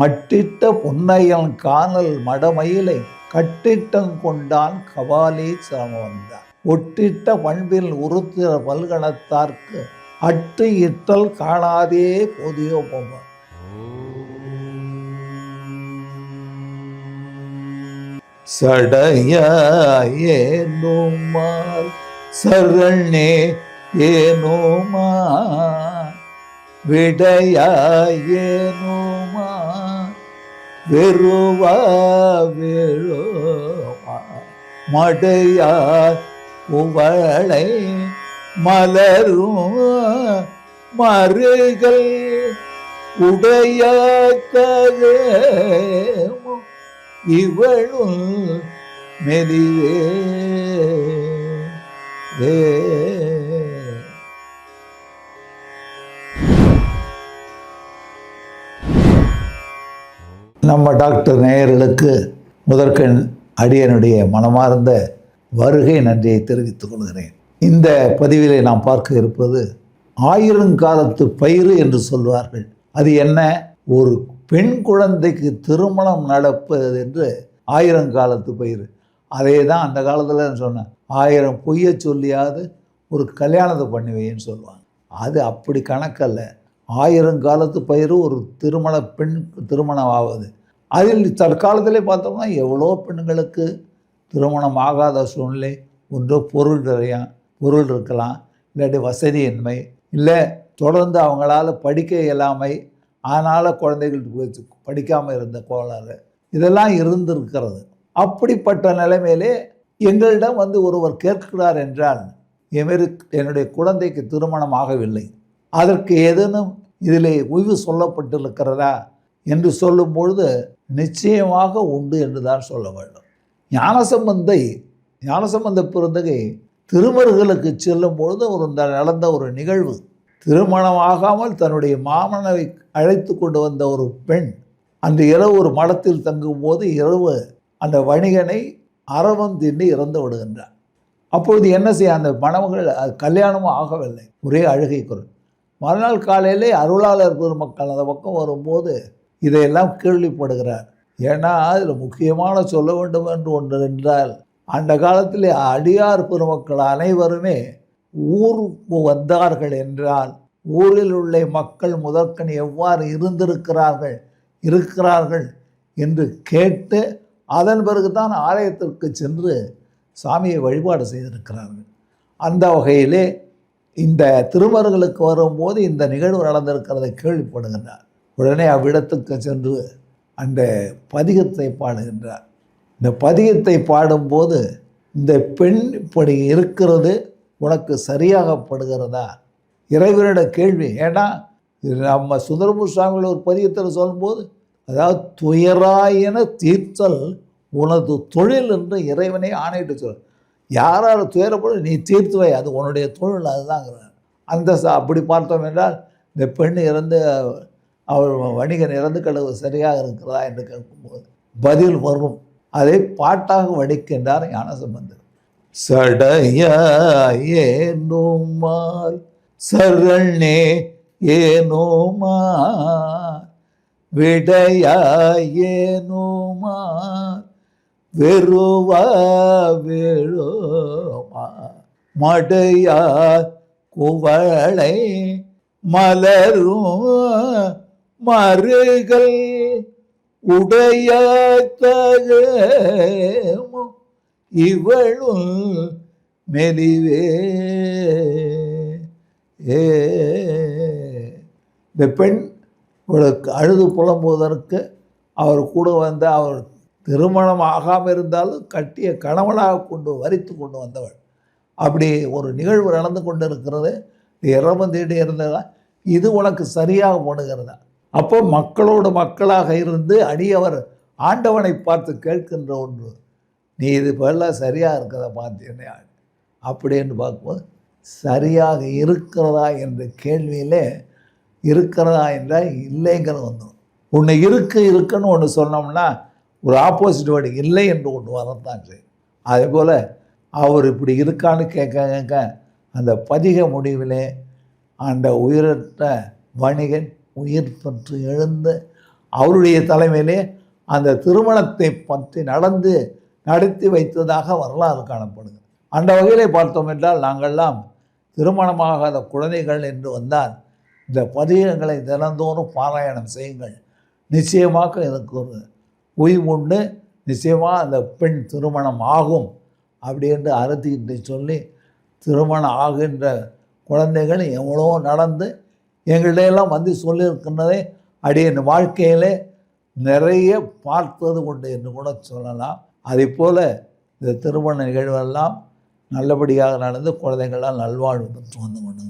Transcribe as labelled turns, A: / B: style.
A: மட்டிட்ட பொன்னையன் காணல் மடமயிலை கட்டிட்டம் கொண்டான் கபாலி சிரமம் வந்தான் ஒட்டிட்ட பண்பில் உறுத்திற பல்கணத்தார்க்கு அட்டு இட்டல் காணாதே போதியோ போவான் சடையேனுமால் சரணே ஏனோமா விடையேனோ வெறுவா வெறுவா மடையார் புவளை மலரும் மருகள் உடைய கரேமோ இவளும் மெலிவே. நம்ம டாக்டர் நேயர்களுக்கு முதற்கண் அடியனுடைய மனமார்ந்த வருகை நன்றியை தெரிவித்துக் கொள்கிறேன். இந்த பதிவிலே நாம் பார்க்க இருப்பது ஆயிரங்காலத்து பயிறு என்று சொல்வார்கள். அது என்ன? ஒரு பெண் குழந்தைக்கு திருமணம் நடப்பது என்று ஆயிரங்காலத்து பயிர் அதே தான் அந்த காலத்தில் சொன்னேன். ஆயிரம் பொய்ய சொல்லியாவது ஒரு கல்யாணத்தை பண்ணி வைன்னு சொல்லுவாங்க. அது அப்படி கணக்கல்ல. ஆயிரங்காலத்து பயிர் ஒரு திருமண பெண் திருமணம் ஆகுது அதில் தற்காலத்தில் பார்த்தோம்னா எவ்வளோ பெண்களுக்கு திருமணம் ஆகாத சூழ்நிலை ஒன்று பொருள் நிறையா பொருள் இருக்கலாம் இல்லாட்டி வசதியின்மை இல்லை தொடர்ந்து அவங்களால படிக்க இயலாமை அதனால் குழந்தைகள் படிக்காமல் இருந்த கோளாறு இதெல்லாம் இருந்திருக்கிறது. அப்படிப்பட்ட நிலைமையிலே எங்களிடம் வந்து ஒருவர் கேட்கிறார் என்றால் எமரு என்னுடைய குழந்தைக்கு திருமணம் ஆகவில்லை. அதற்கு ஏதேனும் இதிலே உய்வு சொல்லப்பட்டிருக்கிறதா? என்று சொல்லும் பொழுது நிச்சயமாக உண்டு என்று தான் சொல்ல வேண்டும். ஞானசம்பந்தை ஞானசம்பந்த பிறந்தகை திருமருகளுக்கு செல்லும் பொழுது ஒரு நடந்த ஒரு நிகழ்வு. திருமணமாகாமல் தன்னுடைய மாமனவை அழைத்து கொண்டு வந்த ஒரு பெண் அன்று இரவு ஒரு மடத்தில் தங்கும் போது இரவு அந்த வணிகனை அரவம் திண்டி இறந்து விடுகின்றார் அப்பொழுது என்ன செய்ய அந்த மணமகள் அது கல்யாணமும் ஆகவில்லை. ஒரே அழுகை குரல். மறுநாள் காலையிலே அருளாளர் பெருமக்கள் அந்த பக்கம் வரும்போது இதையெல்லாம் கேள்விப்படுகிறார். ஏன்னா அதில் முக்கியமான சொல்ல வேண்டும் என்று ஒன்று என்றால் அந்த காலத்தில் அடியார் பெருமக்கள் அனைவருமே ஊருக்கு வந்தார்கள் என்றால் ஊரில் உள்ள மக்கள் முதற்கண் எவ்வாறு இருந்திருக்கிறார்கள் இருக்கிறார்கள் என்று கேட்டு அதன் பிறகுதான் ஆலயத்திற்கு சென்று சாமியை வழிபாடு செய்திருக்கிறார்கள். அந்த வகையிலே இந்த திருமருகளுக்கு வரும்போது இந்த நிகழ்வு நடந்திருக்கிறதை கேள்விப்படுகின்றார். உடனே அவ்விடத்துக்கு சென்று அந்த பதிகத்தை பாடுகின்றார். இந்த பதிகத்தை பாடும்போது இந்த பெண் இப்படி இருக்கிறது உனக்கு சரியாகப்படுகிறதா? இறைவனிட கேள்வி ஏன்னா நம்ம சுந்தரமு சுவாமியில் ஒரு பதியத்தில் சொல்லும்போது அதாவது துயராயன தீர்த்தல் உனது தொழில் என்று இறைவனை ஆணையிட்டு சொல். யாரால் துயரப்படும் நீ தீர்த்துவை அது உன்னுடைய தொழில் அதுதாங்கிறார். அந்த அப்படி பார்த்தோம் என்றால் இந்த பெண் இறந்து அவள் வணிகன் இறந்து கழுவு சரியாக இருக்கிறதா என்று கேட்கும்போது பதில் வரும். அதை பாட்டாக வடிக்கின்றார் ஞானசம்பந்தர். சடையேனுமால் சரணே ஏனோமா விடையாயேனுமா வெறுவா வேழோமா மடையா குவளை மலரும் மருகள் உடைய தகமோ இவளும் மெலிவே. ஏ. இந்த பெண் இவளுக்கு அழுது புலம்புவதற்கு அவர் கூட வந்த அவர் திருமணம் ஆகாமல் இருந்தாலும் கட்டிய கணவனாக கொண்டு வரித்து கொண்டு வந்தவள். அப்படி ஒரு நிகழ்வு நடந்து கொண்டு இருக்கிறது இரவு தேடி இருந்ததா இது உனக்கு சரியாக போடுகிறதா? அப்போ மக்களோடு மக்களாக இருந்து அடியவர் ஆண்டவனை பார்த்து கேட்கின்ற ஒன்று நீ இது போல சரியாக இருக்கிறத பார்த்தீங்கன்னா அப்படின்னு பார்க்கும்போது சரியாக இருக்கிறதா? என்ற கேள்வியிலே இருக்கிறதா என்றால் இல்லைங்கிற வந்துடும். ஒன்று இருக்கு இருக்குன்னு ஒன்று சொன்னோம்னா ஒரு ஆப்போசிட் வேர்டு இல்லை என்று ஒன்று வரத்தான் செய்யும். அதே போல் அவர் இப்படி இருக்கான்னு கேட்க கேட்க அந்த பதிக முடிவிலே அந்த உயிரற்ற வணிகன் உயிர் பற்று எழுந்து அவருடைய தலைமையிலே அந்த திருமணத்தை பற்றி நடந்து நடத்தி வைத்ததாக வரலாறு காணப்படுகிறது அந்த வகையிலே பார்த்தோம் என்றால் நாங்கள்லாம் திருமணமாகாத குழந்தைகள் என்று வந்தால் இந்த பதிகங்களை தினந்தோறும் பாராயணம் செய்யுங்கள். நிச்சயமாக எனக்கு ஒரு உயிர் உண்டு. நிச்சயமாக அந்த பெண் திருமணம் ஆகும் அப்படி என்று அறுத்திக்கிட்டு சொல்லி திருமணம் ஆகின்ற குழந்தைகள் எவ்வளோ நடந்து எங்கள்கிட்ட எல்லாம் வந்து சொல்லியிருக்கின்றதை அடி என் வாழ்க்கையிலே நிறைய பார்த்தது உண்டு என்று கூட சொல்லலாம். அதே போல் இந்த திருமண நிகழ்வெல்லாம் நல்லபடியாக நடந்து குழந்தைங்கள்லாம் நல்வாழ்வு பெற்று வந்து கொண்டு